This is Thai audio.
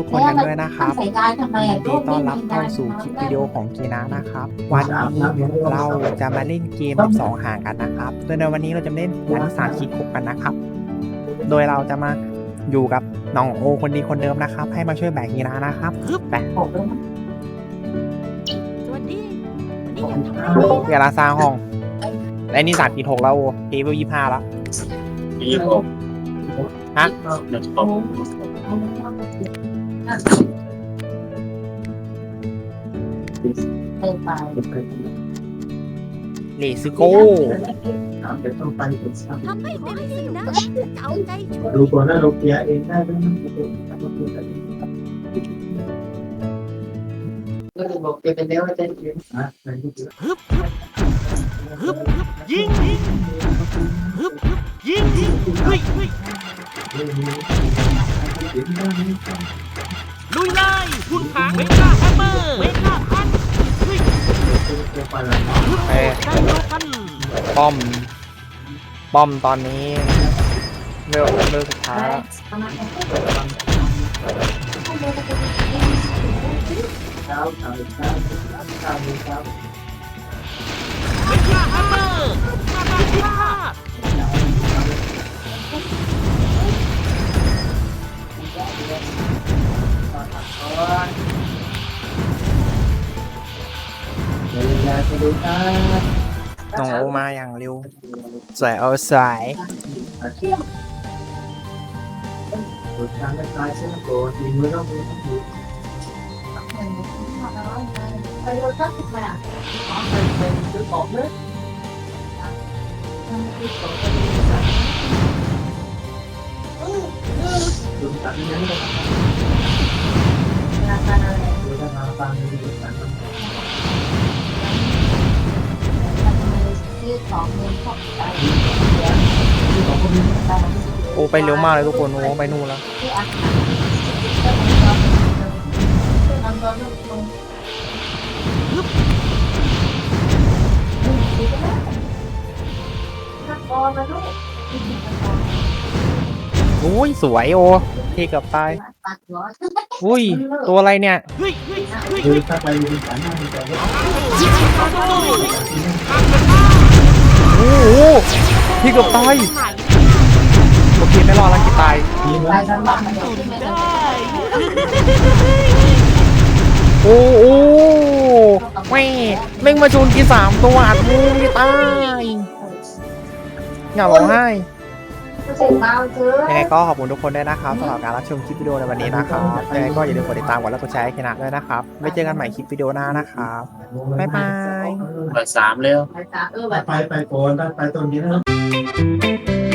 ทุกคนกันด้วยนะครับใส่ได้ทำไมยินดีต้อนรับเข้าสู่คลิปวิดีโอของกีนานะครับ วันนี้เราจะมาเล่นเกม12ห่างกันนะครับโดยในวันนี้เราจะเล่นอันที่สามคิดหกกันนะครับ โดยเราจะมาอยู่กับน้องโอคนดีคนเดิมนะครับ ให้มาช่วยแบกกีนานะครับแบกสวัสดีวันนี้อยากทำอะไรดีเวลาสร้างห้องและนี่สามคิดหกแล้วโอเอเวลยี่ห้าแล้วยี่หกฮะ หนึ่งหกเติมไปเลสโก้ทำให้เต็มที่นะจะเอาใจช่วยดูก่อนนะเราเคลียเองได้ไหมก็เลยบอกจะเป็นแล้วจะเย็นอะไหนดูสิฮึบฮึบฮึบฮึบยิงยิงฮึบฮึบยิงยิงเฮ้ยเฮ้ย ล่หุ่นผางเวก้าแฮมเมอร์เวก้าพันเฮ้ยตัวไปแล้วฮึบเอ้ยได้โลกันป้อม ป้อมตอนนี้เวลเวลสุดท้ายแล้วเช้าเช้าเช้าเช้าเช้าเวก้าแฮมเมอร์มาได้พิฆา เดี๋ยวเวลาจะดูนะน้องโอมาอย่างเร็วสวยเอาสายตัวช้างไม่ตายเส้นโกดีมือต้องมือต้องมือไปรถก็ติดมาซื้อของเลยดูตัดนี้เลยราครดูทางฟังดูตัดมัน ซื้อของเงินของไปที่ของพวกนี้โอไปเร็วมากเลยทุกคนโอ้ไปนู่นแล้วโออาหารซื้อน้ำร้อนลงถ้าพอมาลูกอุ้ยสวยโอเท่กับตายตัดหัวอุ้ยตัวอะไรเนี่ยเฮ้ยเฮ้ยเฮ้ยคือถ้าไปดูสารหน้ามันจะว่าโอ้โห พี่เกับตายโอเคไม่รอดแล้วกี่ตายโอ้โอ้โหแม่แม่งมาชนกี่สามตัวอัดมูไม่ตายอย่าร้องไห้ เสร็จมาซื้อยังไงก็ขอบคุณทุกคนด้วยนะครับสำหรับการรับชมคลิปวิดีโอในวันนี้นะครับยังไงก็อย่าลืมกดติดตามกดไลค์กดแชร์ให้คณะด้วยนะครับไว้เจอกันใหม่คลิปวิดีโอหน้านะครับบ๊ายบายเบอร์สามเร็ว ไปตาเออแบบ ไปไปโกนไปตรงนี้นะ